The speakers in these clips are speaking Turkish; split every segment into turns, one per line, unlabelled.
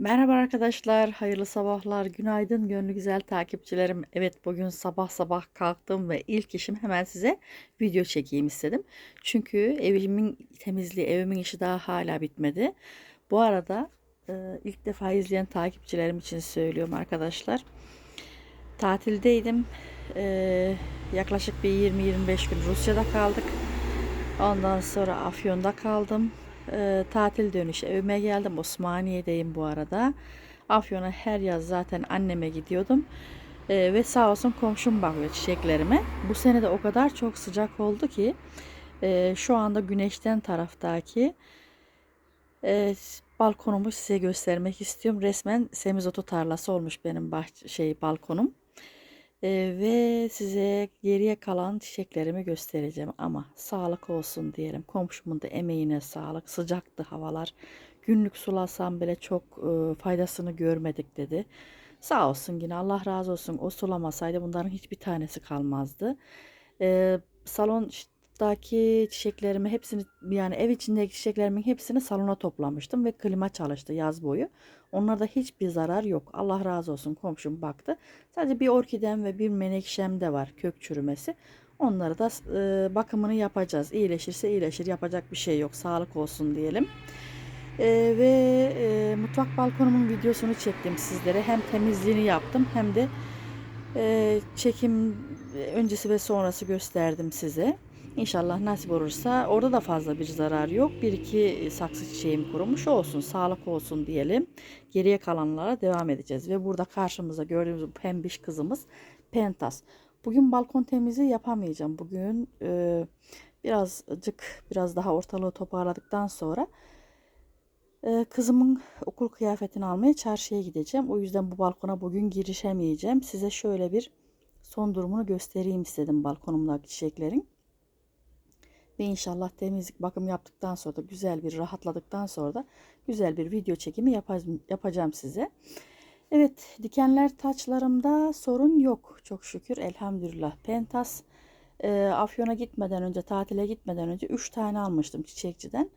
Merhaba arkadaşlar, hayırlı sabahlar, günaydın gönlü güzel takipçilerim. Evet bugün sabah sabah kalktım ve ilk işim hemen size video çekeyim istedim. Çünkü evimin temizliği, evimin işi daha hala bitmedi. Bu arada e, ilk defa izleyen takipçilerim için söylüyorum arkadaşlar. Tatildeydim. E, yaklaşık bir 20-25 gün Rusya'da kaldık. Ondan sonra Afyon'da kaldım. Ee, tatil dönüşü evime geldim. Osmaniye'deyim bu arada. Afyon'a her yaz zaten anneme gidiyordum. Ee, ve sağ olsun komşum bakıyor çiçeklerime. Bu sene de o kadar çok sıcak oldu ki e, şu anda güneşten taraftaki e, balkonumu size göstermek istiyorum. Resmen semizotu tarlası olmuş benim bahçe, şey balkonum. Ee, ve size geriye kalan çiçeklerimi göstereceğim ama sağlık olsun diyelim. Komşumun da emeğine sağlık. Sıcaktı havalar. Günlük sulasam bile çok e, faydasını görmedik dedi. Sağ olsun yine Allah razı olsun. O sulamasaydı bunların hiçbir tanesi kalmazdı. Ee, salondaki çiçeklerimi hepsini yani ev içindeki çiçeklerimin hepsini salona toplamıştım ve klima çalıştı yaz boyu. Onlarda hiçbir zarar yok. Allah razı olsun komşum baktı. Sadece bir orkidem ve bir menekşem de var kök çürümesi. Onları da e, bakımını yapacağız. İyileşirse iyileşir. Yapacak bir şey yok. Sağlık olsun diyelim. E, ve e, mutfak balkonumun videosunu çektim sizlere. Hem temizliğini yaptım hem de e, çekim öncesi ve sonrası gösterdim size. İnşallah nasip olursa orada da fazla bir zarar yok. Bir iki saksı çiçeğim kurumuş olsun, sağlık olsun diyelim. Geriye kalanlara devam edeceğiz. Ve burada karşımıza gördüğümüz pembiş kızımız Pentas. Bugün balkon temizliği yapamayacağım. Bugün e, birazcık biraz daha ortalığı toparladıktan sonra e, kızımın okul kıyafetini almaya çarşıya gideceğim. O yüzden bu balkona bugün girişemeyeceğim. Size şöyle bir son durumunu göstereyim istedim balkonumdaki çiçeklerin. Ve inşallah temizlik bakım yaptıktan sonra da güzel bir rahatladıktan sonra da güzel bir video çekimi yapacağım, size. Evet dikenler taçlarımda sorun yok çok şükür elhamdülillah. Pentas e, Afyon'a gitmeden önce tatile gitmeden önce 3 tane almıştım çiçekçiden.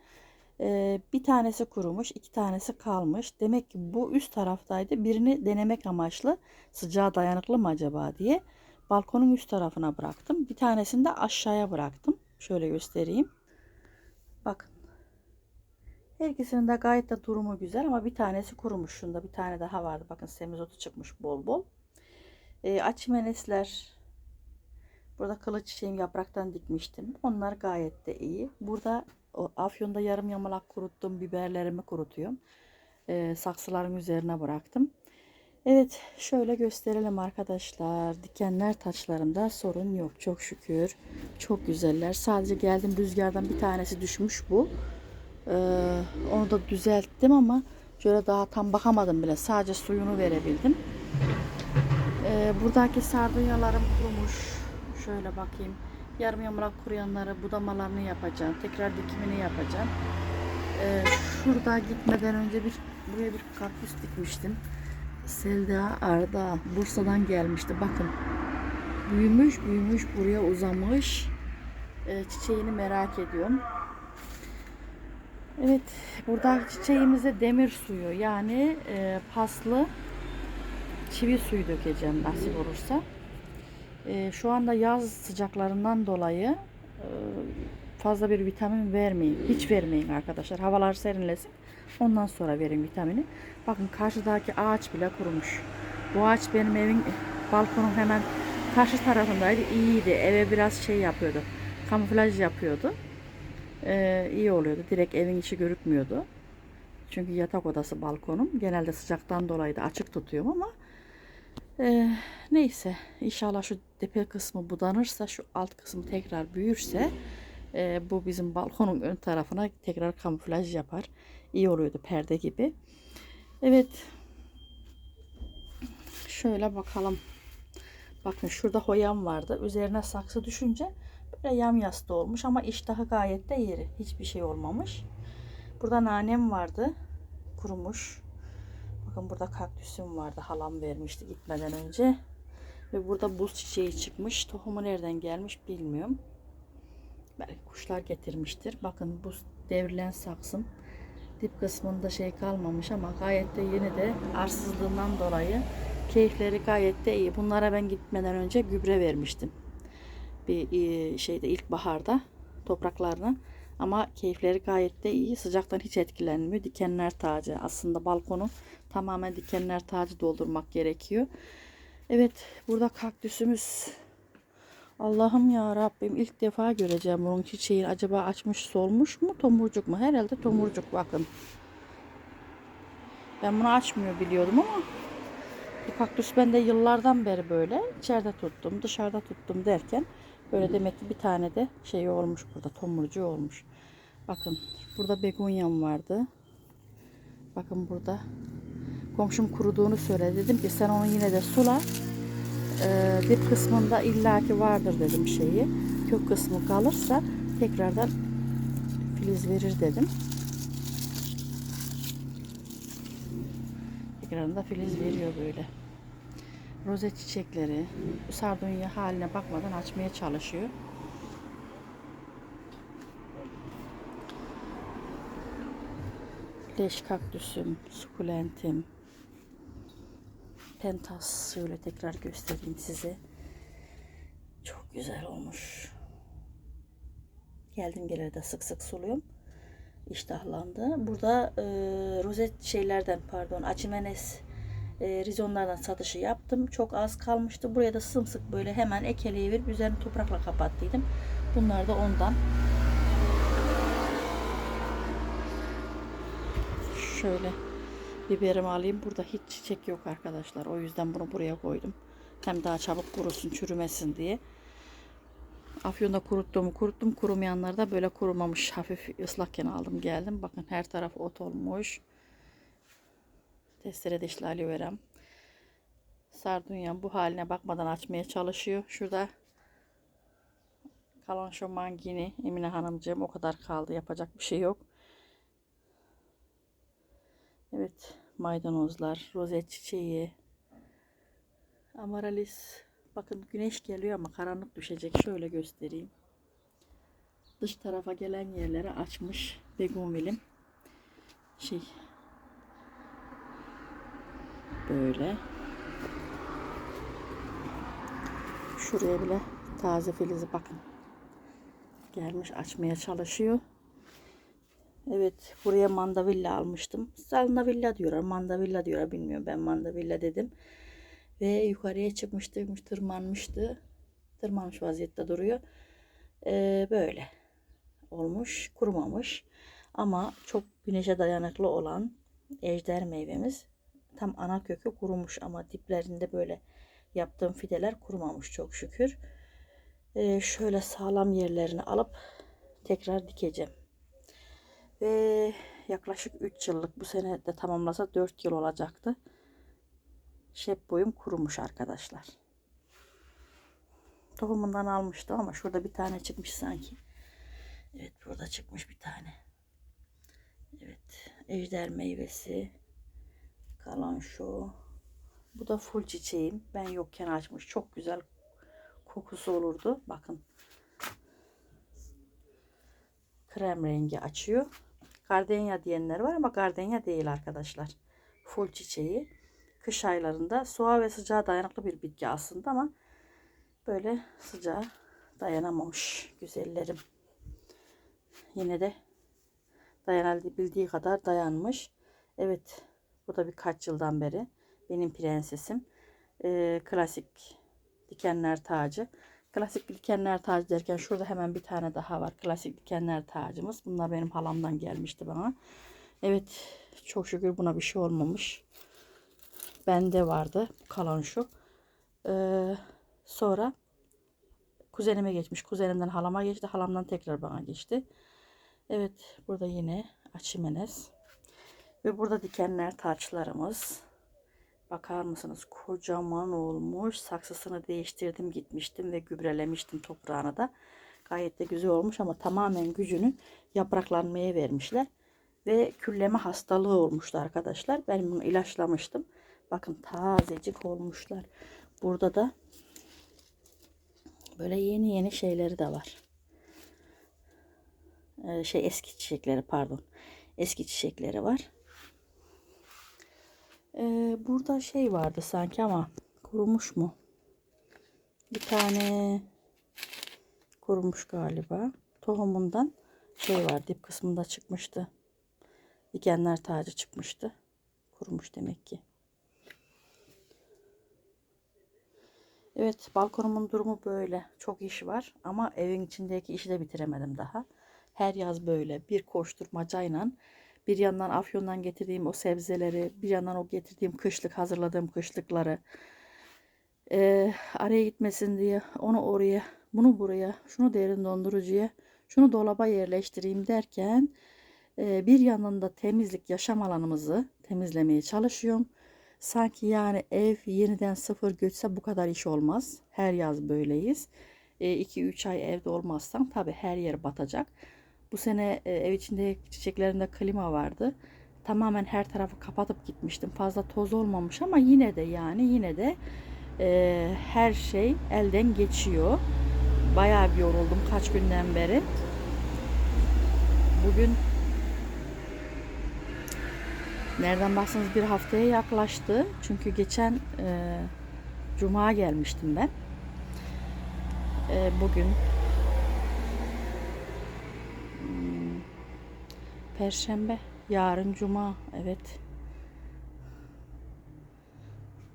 E, bir tanesi kurumuş iki tanesi kalmış. Demek ki bu üst taraftaydı birini denemek amaçlı sıcağa dayanıklı mı acaba diye balkonun üst tarafına bıraktım. Bir tanesini de aşağıya bıraktım. Şöyle göstereyim. Bakın. Her ikisinin de gayet de durumu güzel ama bir tanesi kurumuş. Şunda bir tane daha vardı. Bakın semizotu çıkmış bol bol. E, açimenesler. Burada kılıç çiçeğim yapraktan dikmiştim. Onlar gayet de iyi. Burada o, afyonda yarım yamalak kuruttum. Biberlerimi kurutuyorum. E, saksıların üzerine bıraktım. Evet şöyle gösterelim arkadaşlar. Dikenler taçlarımda sorun yok çok şükür. Çok güzeller. Sadece geldim rüzgardan bir tanesi düşmüş bu. Ee, onu da düzelttim ama şöyle daha tam bakamadım bile. Sadece suyunu verebildim. Ee, buradaki sardunyalarım kurumuş. Şöyle bakayım. Yarım yamalak kuruyanları budamalarını yapacağım. Tekrar dikimini yapacağım. Ee, şurada gitmeden önce bir buraya bir kaktüs dikmiştim. Selda Arda Bursa'dan gelmişti. Bakın büyümüş büyümüş buraya uzamış. E, çiçeğini merak ediyorum. Evet burada çiçeğimize demir suyu yani e, paslı çivi suyu dökeceğim nasip olursa. E, şu anda yaz sıcaklarından dolayı e, fazla bir vitamin vermeyin. Hiç vermeyin arkadaşlar. Havalar serinlesin. Ondan sonra verin vitamini. Bakın karşıdaki ağaç bile kurumuş. Bu ağaç benim evin balkonun hemen karşı tarafındaydı. İyiydi. Eve biraz şey yapıyordu. Kamuflaj yapıyordu. Ee, iyi oluyordu. Direkt evin içi görükmüyordu. Çünkü yatak odası balkonum. Genelde sıcaktan dolayı da açık tutuyorum ama e, neyse. İnşallah şu tepe kısmı budanırsa şu alt kısmı tekrar büyürse e, bu bizim balkonun ön tarafına tekrar kamuflaj yapar. İyi oluyordu perde gibi. Evet. Şöyle bakalım. Bakın şurada hoyam vardı. Üzerine saksı düşünce böyle yam yastı olmuş ama iştahı gayet de yeri. Hiçbir şey olmamış. Burada nanem vardı. Kurumuş. Bakın burada kaktüsüm vardı. Halam vermişti gitmeden önce. Ve burada buz çiçeği çıkmış. Tohumu nereden gelmiş bilmiyorum. Belki kuşlar getirmiştir. Bakın bu devrilen saksım dip kısmında şey kalmamış ama gayet de yeni de arsızlığından dolayı keyifleri gayet de iyi. Bunlara ben gitmeden önce gübre vermiştim. Bir e, şeyde ilkbaharda topraklarına. Ama keyifleri gayet de iyi. Sıcaktan hiç etkilenmiyor. Dikenler tacı. Aslında balkonu tamamen dikenler tacı doldurmak gerekiyor. Evet burada kaktüsümüz. Allah'ım ya Rabbim ilk defa göreceğim bunun çiçeği. Acaba açmış solmuş mu tomurcuk mu? Herhalde tomurcuk bakın. Ben bunu açmıyor biliyordum ama bu kaktüs bende yıllardan beri böyle. İçeride tuttum, dışarıda tuttum derken böyle demek ki bir tane de şey olmuş burada. Tomurcuğu olmuş. Bakın burada begonyam vardı. Bakın burada komşum kuruduğunu söyledi. Dedim ki sen onu yine de sula. Ee, bir kısmında illaki vardır dedim şeyi. Kök kısmı kalırsa tekrardan filiz verir dedim. Tekrardan da filiz veriyor böyle. Rozet çiçekleri sardunya haline bakmadan açmaya çalışıyor. Leş kaktüsüm, sukulentim, pentas şöyle tekrar göstereyim size. Çok güzel olmuş. Geldim geleli de sık sık suluyorum. İştahlandı. Burada e, rozet şeylerden pardon açimenes e, rizonlardan satışı yaptım. Çok az kalmıştı. Buraya da sımsık böyle hemen ekeleyiverip üzerini toprakla kapattıydım. Bunlar da ondan. Şöyle biberimi alayım. Burada hiç çiçek yok arkadaşlar. O yüzden bunu buraya koydum. Hem daha çabuk kurusun, çürümesin diye. Afyon'da kuruttuğumu kuruttum. Kurumayanlar da böyle kurumamış. Hafif ıslakken aldım geldim. Bakın her taraf ot olmuş. Testere dişli aloe veram. Sardunyam bu haline bakmadan açmaya çalışıyor. Şurada kalan şu mangini Emine Hanımcığım o kadar kaldı. Yapacak bir şey yok. Evet maydanozlar, rozet çiçeği, amaralis. Bakın güneş geliyor ama karanlık düşecek. Şöyle göstereyim. Dış tarafa gelen yerlere açmış begonvilim. Şey böyle. Şuraya bile taze filizi bakın. Gelmiş açmaya çalışıyor. Evet buraya mandavilla almıştım. Salnavilla diyorlar. Mandavilla diyorlar. Bilmiyorum ben mandavilla dedim. Ve yukarıya çıkmıştı. Tırmanmıştı. Tırmanmış vaziyette duruyor. Ee, böyle olmuş. Kurumamış. Ama çok güneşe dayanıklı olan ejder meyvemiz tam ana kökü kurumuş ama diplerinde böyle yaptığım fideler kurumamış çok şükür. Ee, şöyle sağlam yerlerini alıp tekrar dikeceğim. Ve yaklaşık 3 yıllık bu sene de tamamlasa 4 yıl olacaktı. Şep boyum kurumuş arkadaşlar. Tohumundan almıştım ama şurada bir tane çıkmış sanki. Evet burada çıkmış bir tane. Evet ejder meyvesi. Kalan şu. Bu da full çiçeğim. Ben yokken açmış. Çok güzel kokusu olurdu. Bakın. Krem rengi açıyor. Gardenya diyenler var ama gardenya değil arkadaşlar. Full çiçeği. Kış aylarında soğuğa ve sıcağa dayanıklı bir bitki aslında ama böyle sıcağa dayanamamış güzellerim. Yine de dayanabildiği kadar dayanmış. Evet bu da birkaç yıldan beri benim prensesim. Ee, klasik dikenler tacı. Klasik dikenler tacı derken şurada hemen bir tane daha var. Klasik dikenler tacımız. Bunlar benim halamdan gelmişti bana. Evet çok şükür buna bir şey olmamış. Bende vardı kalan şu. Ee, sonra kuzenime geçmiş. Kuzenimden halama geçti. Halamdan tekrar bana geçti. Evet burada yine açimenes. Ve burada dikenler taçlarımız. Bakar mısınız? Kocaman olmuş. Saksısını değiştirdim gitmiştim ve gübrelemiştim toprağına da. Gayet de güzel olmuş ama tamamen gücünü yapraklanmaya vermişler. Ve külleme hastalığı olmuştu arkadaşlar. Ben bunu ilaçlamıştım. Bakın tazecik olmuşlar. Burada da böyle yeni yeni şeyleri de var. Ee, şey eski çiçekleri pardon. eski çiçekleri var. Ee, burada şey vardı sanki ama kurumuş mu? Bir tane kurumuş galiba. Tohumundan şey var dip kısmında çıkmıştı. Dikenler tacı çıkmıştı. Kurumuş demek ki. Evet balkonumun durumu böyle. Çok iş var ama evin içindeki işi de bitiremedim daha. Her yaz böyle bir koşturmacayla bir yandan Afyon'dan getirdiğim o sebzeleri, bir yandan o getirdiğim kışlık, hazırladığım kışlıkları eee, araya gitmesin diye onu oraya, bunu buraya, şunu derin dondurucuya, şunu dolaba yerleştireyim derken eee, bir yandan da temizlik yaşam alanımızı temizlemeye çalışıyorum. Sanki yani ev yeniden sıfır göçse bu kadar iş olmaz. Her yaz böyleyiz. 2-3 ay evde olmazsam tabii her yer batacak. Bu sene e, ev içinde çiçeklerinde klima vardı. Tamamen her tarafı kapatıp gitmiştim. Fazla toz olmamış ama yine de yani yine de e, her şey elden geçiyor. Bayağı bir yoruldum kaç günden beri. Bugün nereden baksanız bir haftaya yaklaştı. Çünkü geçen e, cuma gelmiştim ben. E, bugün Perşembe, yarın cuma. Evet.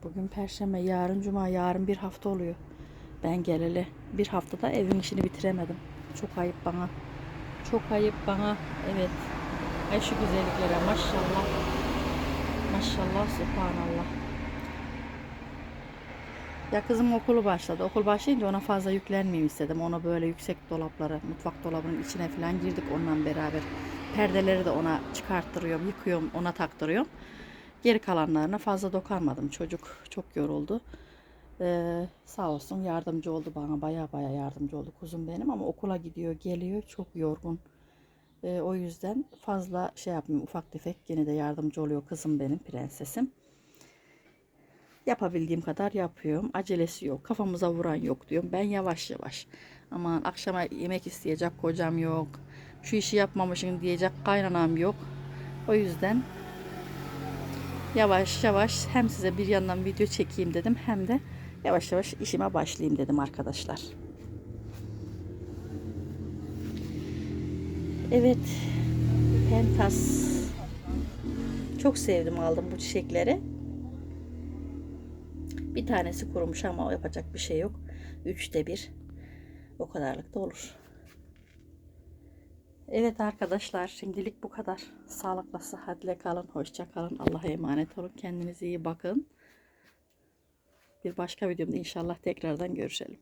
Bugün perşembe, yarın cuma, yarın bir hafta oluyor. Ben geleli bir haftada evin işini bitiremedim. Çok ayıp bana. Çok ayıp bana. Evet. Ay şu güzelliklere maşallah. Maşallah subhanallah. Ya kızım okulu başladı. Okul başlayınca ona fazla yüklenmeyeyim istedim. Ona böyle yüksek dolapları, mutfak dolabının içine falan girdik onunla beraber. Perdeleri de ona çıkarttırıyorum, yıkıyorum, ona taktırıyorum. Geri kalanlarına fazla dokanmadım. Çocuk çok yoruldu. Ee, sağ olsun yardımcı oldu bana. Baya baya yardımcı oldu kuzum benim. Ama okula gidiyor, geliyor. Çok yorgun. Ee, o yüzden fazla şey yapmıyorum. Ufak tefek yine de yardımcı oluyor kızım benim, prensesim. Yapabildiğim kadar yapıyorum. Acelesi yok. Kafamıza vuran yok diyorum. Ben yavaş yavaş. Aman akşama yemek isteyecek kocam yok. Şu işi yapmamışım diyecek kaynanam yok. O yüzden yavaş yavaş hem size bir yandan video çekeyim dedim hem de yavaş yavaş işime başlayayım dedim arkadaşlar. Evet. Pentas. Çok sevdim aldım bu çiçekleri. Bir tanesi kurumuş ama yapacak bir şey yok. Üçte bir. O kadarlık da olur. Evet arkadaşlar şimdilik bu kadar. Sağlıkla sıhhatle kalın. Hoşça kalın. Allah'a emanet olun. Kendinize iyi bakın. Bir başka videomda inşallah tekrardan görüşelim.